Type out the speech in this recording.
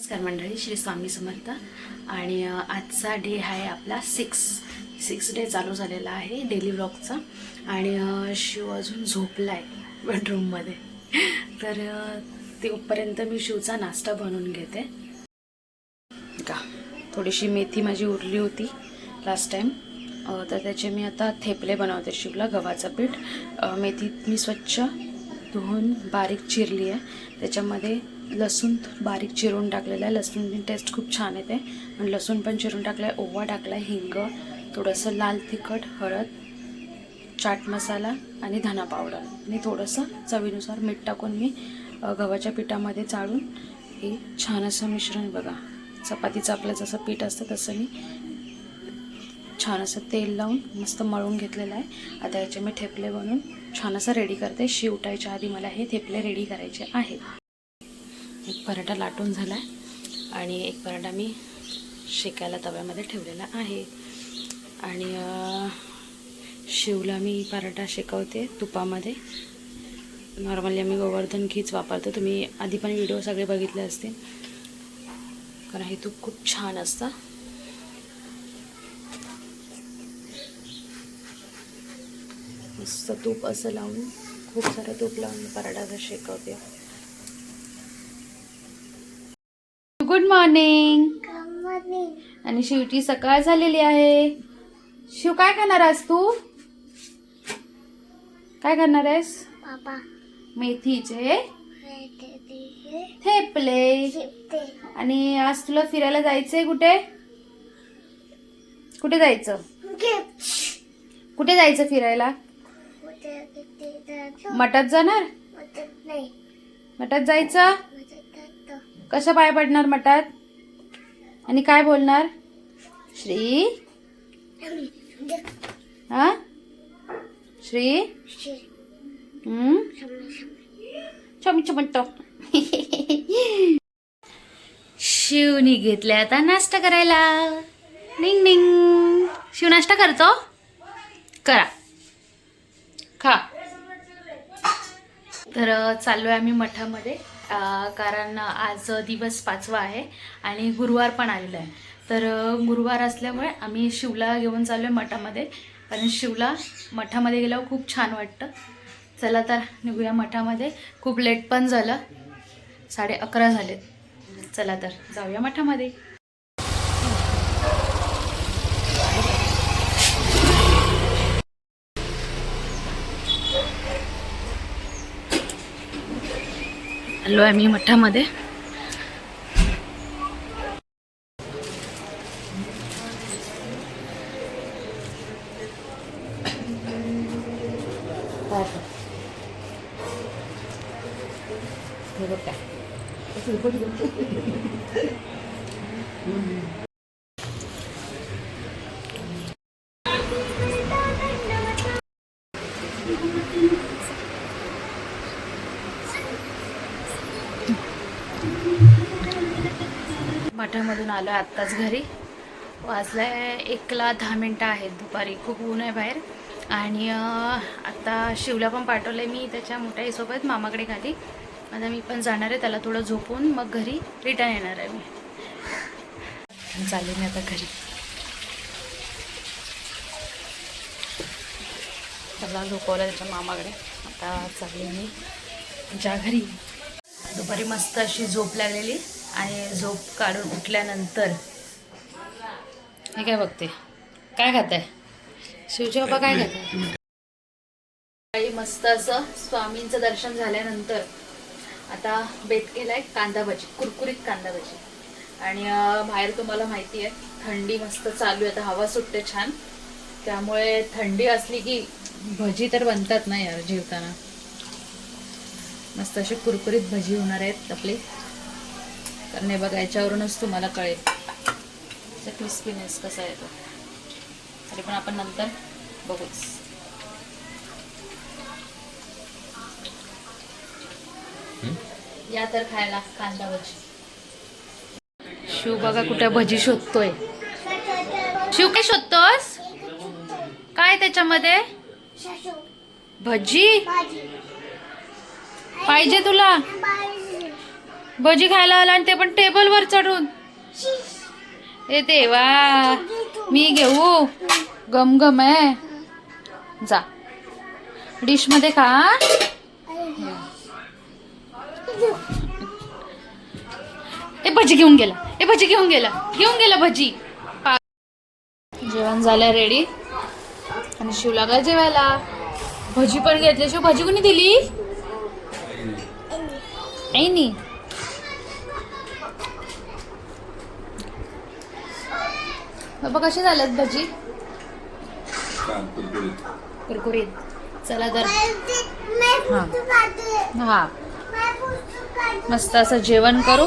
नमस्कार मंडळी श्री स्वामी समर्थ. आणि आजचा डे आहे आपला सिक्स. सिक्स डे चालू झालेला आहे डेली ब्लॉकचा आणि शिव अजून झोपला आहे बेडरूममध्ये तर तेपर्यंत तोपर्यंत मी शिवचा नाश्ता बनवून घेते. का थोडीशी मेथी माझी उरली होती लास्ट टाईम तर त्याचे मी आता थेपले बनवते शिवला गव्हाचं पीठ. मेथी मी स्वच्छ धुवून बारीक चिरली आहे. त्याच्यामध्ये लसूण बारीक चिरून टाकलेलं आहे. लसूणची टेस्ट खूप छान येते. आणि लसूण पण चिरून टाकलं आहे ओवा टाकला आहे हिंग थोडंसं लाल तिखट हळद चाट मसाला आणि धना पावडर आणि थोडंसं चवीनुसार मीठ टाकून मी गव्हाच्या पिठामध्ये चाळून हे छान असं मिश्रण बघा. चपातीचं आपलं जसं पीठ असतं तसं मी छान असं तेल लावून मस्त मळून घेतलेलं आहे. आता याचे मी ठेपले बनवून छान असं रेडी करते. शिवटायच्या आधी मला हे थेपले रेडी करायचे आहेत. एक पराठा लाटून झाला आहे आणि एक पराठा मी शेकायला तव्यामध्ये ठेवलेला आहे. आणि शिवला मी पराठा शेकवते तुपामध्ये. नॉर्मली आम्ही गोवर्धन घीच वापरतो. तुम्ही आधी पण व्हिडिओ सगळे बघितले असतील. कारण हे तूप खूप छान असतं. मस्त तूप असं लावून खूप सारं तूप लावून पराठा असं शेकवते. गुड मॉर्निंग आणि शिवची सकाळ झालेली आहे. शिव काय खाणार आहेस तू? काय करणार आहेस? मेथीचे. थेपले. आणि आज तुला फिरायला जायचंय कुठे? कुठे जायचं? कुठे जायचं फिरायला? मठात जाणार? मठात जायचं? कसं पाय पडणार मठात? आणि काय बोलणार? श्री? हा? श्री? छमी छमटो शिवनी घेतले आता नाश्ता करायला. निंग निंग. शिव नाश्ता करतो? करा. खा. तर चाललो चाललोय आम्ही मठामध्ये. कारण आज दिवस पाचवा आहे आणि गुरुवार पण आलेला आहे. तर गुरुवार असल्यामुळे आम्ही शिवला घेऊन चाललो आहे मठामध्ये. कारण शिवला मठामध्ये गेल्यावर खूप छान वाटतं. चला तर निघूया मठामध्ये. खूप लेट पण झालं. साडे अकरा झालेत. चला तर जाऊया मठामध्ये. आलो आहे मी मठामध्ये मठामधून आलो आहे आत्ताच घरी. वाजलाय एकला दहा मिनटं आहेत दुपारी. खूप ऊन आहे बाहेर. आणि आत्ता शिवला पण पाठवलं आहे मी त्याच्या मोठ्या आईसोबत मामाकडे खाली. आता मी पण जाणार आहे त्याला थोडं झोपून मग घरी रिटर्न येणार आहे मी. चालेल मी आता घरी. त्याला झोपवलं त्याच्या मामाकडे. आता चालले मी. ज्या घरी. दुपारी मस्त अशी झोप लागलेली. आणि झोप काढून उठल्यानंतर हे काय बघते? काय खात आहे शिवचे बाबा काय खात आहे सकाळी मस्त असं स्वामींचं दर्शन झाल्यानंतर आता बेत केलाय कांदा भजी कुरकुरीत कांदा भजी. आणि बाहेर तुम्हाला माहिती आहे थंडी मस्त चालू आहे. आता हवा सुटते छान. त्यामुळे थंडी असली की भजी तर बनतात ना यार जेवताना. मस्त अशी कुरकुरीत भजी होणार आहेत आपली. कारण हे बघा याच्यावरूनच तुम्हाला कळेल. त्याचा क्रिस्पीनेस कसा येतो. तरी पण आपण नंतर बघूच. या तर खायला कांदा भजी. शिव बघा कुठे भजी शोधतोय. शिव काय शोधतोस? काय त्याच्यामध्ये? भजी? पाहिजे तुला. भजी खायला आला आणि ते पण टेबलवर चढून. ए देवा मी घेऊ? गम गम आहे जा. डिशमध्ये खा ए भजी घेऊन गेला ए भजी घेऊन गेला घेऊन गेला भजी. जेवण झालं रेडी आणि शिव लागला जेवायला? भजी पण घेतली. शिव भजी कोणी दिली? आईनी बाबा कशी झाल्यात भजी. कुरकुरीत. चला तर. हा. हा. मस्त असं जेवण करू.